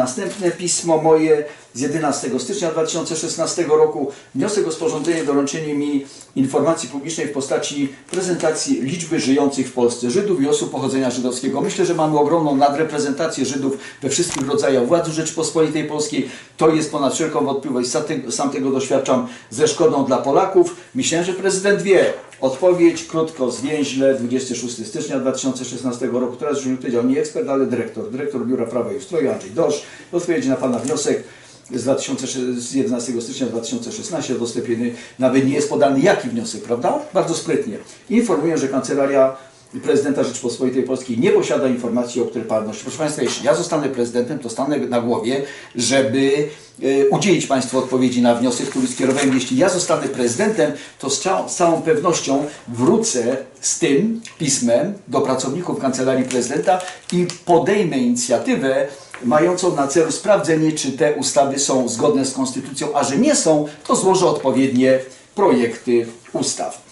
następne pismo moje z 11 stycznia 2016 roku. Wniosek o sporządzenie doręczenie mi informacji publicznej w postaci prezentacji liczby żyjących w Polsce Żydów i osób pochodzenia żydowskiego. Myślę, że mamy ogromną nadreprezentację Żydów we wszystkich rodzajach władzy Rzeczypospolitej Polskiej. To jest ponad wszelką wątpliwość. Sam tego, doświadczam ze szkodą dla Polaków. Myślę, że prezydent wie. Odpowiedź krótko, zwięźle, 26 stycznia 2016 roku. Teraz już nie ekspert, ale dyrektor. Dyrektor Biura Prawa i Ustroju Andrzej Dorsz. W odpowiedzi na Pana wniosek z, 2006 z 11 stycznia 2016 udostępniony, nawet nie jest podany jaki wniosek, prawda? Bardzo sprytnie. Informuję, że Kancelaria Prezydenta Rzeczypospolitej Polskiej nie posiada informacji o odpłatności. Proszę Państwa, jeśli ja zostanę prezydentem, to stanę na głowie, żeby e, udzielić Państwu odpowiedzi na wniosek, który skierowałem. Jeśli ja zostanę prezydentem, to z, z całą pewnością wrócę z tym pismem do pracowników Kancelarii Prezydenta i podejmę inicjatywę mającą na celu sprawdzenie, czy te ustawy są zgodne z konstytucją, a że nie są, to złożę odpowiednie projekty ustaw.